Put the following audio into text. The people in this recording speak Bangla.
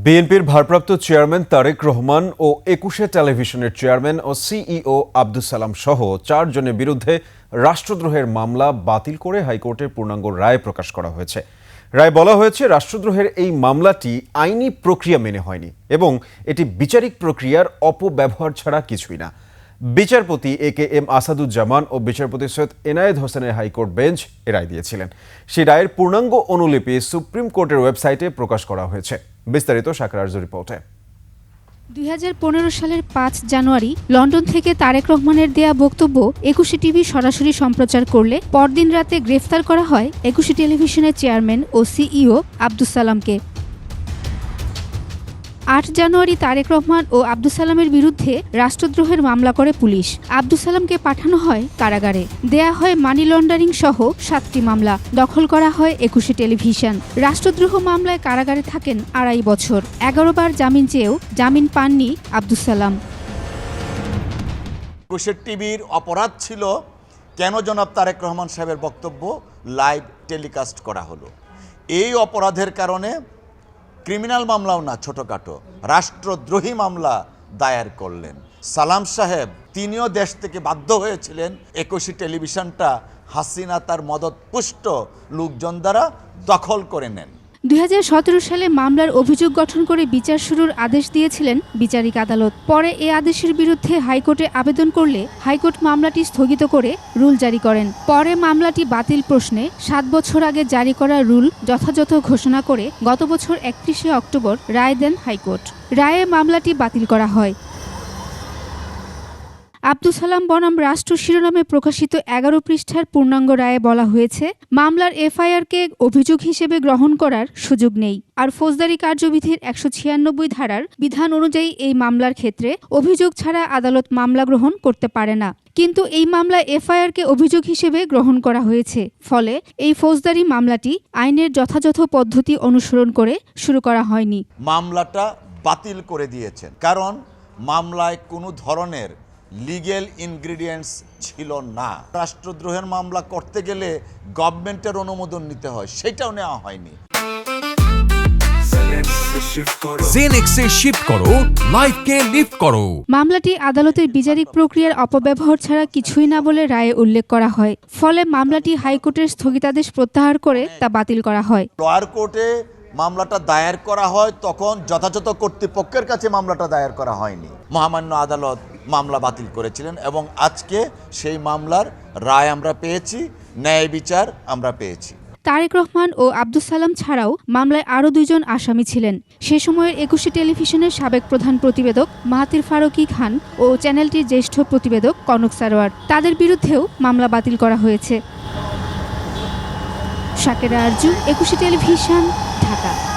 বিএনপির ভারপ্রাপ্ত চেয়ারম্যান তারেক রহমান ও একুশে টেলিভিশনের চেয়ারম্যান ও সিইও আব্দুল সালাম সহ চারজনের বিরুদ্ধে রাষ্ট্রদ্রোহের মামলা বাতিল করে হাইকোর্টের পূর্ণাঙ্গ রায় প্রকাশ করা হয়েছে। রায় বলা হয়েছে, রাষ্ট্রদ্রোহের এই মামলাটি আইনি প্রক্রিয়া মেনে হয়নি এবং এটি বিচারিক প্রক্রিয়ার অপব্যবহার ছাড়া কিছুই না। বিচারপতি এ কে এম আসাদুজ্জামান ও বিচারপতি সৈয়দ এনায়েত হোসেনের হাইকোর্ট বেঞ্চ এ রায় দিয়েছিলেন। সেই রায়ের পূর্ণাঙ্গ অনুলিপি সুপ্রিম কোর্টের ওয়েবসাইটে প্রকাশ করা হয়েছে। বিস্তারিত সাকরার রিপোর্টে। দুই হাজার পনেরো সালের পাঁচ জানুয়ারি লন্ডন থেকে তারেক রহমানের দেয়া বক্তব্য একুশে টিভি সরাসরি সম্প্রচার করলে পরদিন রাতে গ্রেফতার করা হয় একুশে টেলিভিশনের চেয়ারম্যান ও সিইও আব্দুল সালামকে। আট জানুয়ারি তারেক রহমান ও আব্দুল সালামের বিরুদ্ধে রাষ্ট্রদ্রোহের মামলা করে পুলিশ। আব্দুল সালামকে পাঠানো হয় কারাগারে। দেয়া হয় মানি লন্ডারিং সহ সাতটি মামলা। দখল করা হয় একুশে টেলিভিশন। রাষ্ট্রদ্রোহ মামলায় কারাগারে থাকেন আড়াই বছর। এগারো বার জামিন চেয়েও জামিন পাননি আব্দুল সালাম। একুশের টিভির অপরাধ ছিল কেন জনাব তারেক রহমান সাহেবের বক্তব্য লাইভ টেলিকাস্ট করা হলো। এই অপরাধের কারণে ক্রিমিনাল মামলাও না, ছোটোখাটো। রাষ্ট্রদ্রোহী মামলা দায়ের করলেন। সালাম সাহেব, তিনিও দেশ থেকে বাধ্য হয়েছিলেন একুশে টেলিভিশনটা হাসিনা তার মদত পুষ্ট লোকজন দ্বারা দখল করে নেন। দুই হাজার সতেরো সালে মামলার অভিযোগ গঠন করে বিচার শুরুর আদেশ দিয়েছিলেন বিচারিক আদালত। পরে এ আদেশের বিরুদ্ধে হাইকোর্টে আবেদন করলে হাইকোর্ট মামলাটি স্থগিত করে রুল জারি করেন। পরে মামলাটি বাতিল প্রশ্নে সাত বছর আগে জারি করা রুল যথাযথ ঘোষণা করে গত বছর একত্রিশে অক্টোবর রায় দেন হাইকোর্ট। রায়ে মামলাটি বাতিল করা হয়। আব্দুল সালাম বনাম রাষ্ট্র শিরোনামে প্রকাশিত এগারো পৃষ্ঠার পূর্ণাঙ্গ রায়ে বলা হয়েছে, মামলার এফআইআরকে অভিযোগ হিসেবে গ্রহণ করার সুযোগ নেই। আর ফৌজদারি কার্যবিধির একশো ছিয়ানব্বই ধারার বিধান অনুযায়ী এই মামলার ক্ষেত্রে অভিযোগ ছাড়া আদালত মামলা গ্রহণ করতে পারে না। কিন্তু এই মামলায় এফআইআরকে অভিযোগ হিসেবে গ্রহণ করা হয়েছে। ফলে এই ফৌজদারি মামলাটি আইনের যথাযথ পদ্ধতি অনুসরণ করে শুরু করা হয়নি। মামলাটা বাতিল করে দিয়েছেন। কারণ মামলায় কোনো ধরনের লিগেল ইনগ্রিডিয়েন্টস ছিল না। রাষ্ট্রদ্রোহের মামলা করতে গেলে গভর্নমেন্টের অনুমোদন নিতে হয় সেটাও নেওয়া হয়নি। জেনেক্সে শিফট করো লাইফকে লিফট করো। মামলাটি আদালতের বিচারিক প্রক্রিয়ার অপব্যবহার ছাড়া কিছুই না বলে রায়ে উল্লেখ করা হয়। ফলে মামলাটি হাইকোর্টের স্থগিতাদেশ প্রত্যাহার করে তা বাতিল করা হয়। লোয়ার কোর্টে মামলাটা দায়ের করা হয় তখন যথাযথ কর্তৃপক্ষের কাছে মামলাটা দায়ের করা হয়নি। মহামান্য আদালত মামলা বাতিল করেছিলেন এবং আজকে সেই মামলার রায় আমরা পেয়েছি, ন্যায় বিচার আমরা পেয়েছি। তারেক রহমান ও আব্দুল সালাম ছাড়াও মামলায় আরও দুইজন আসামি ছিলেন। সে সময়ের একুশে টেলিভিশনের সাবেক প্রধান প্রতিবেদক মাহাতির ফারুকি খান ও চ্যানেলটির জ্যেষ্ঠ প্রতিবেদক কনক সারোয়ার। তাদের বিরুদ্ধেও মামলা বাতিল করা হয়েছে। শাকেরা আরজু, একুশে টেলিভিশন, ঢাকা।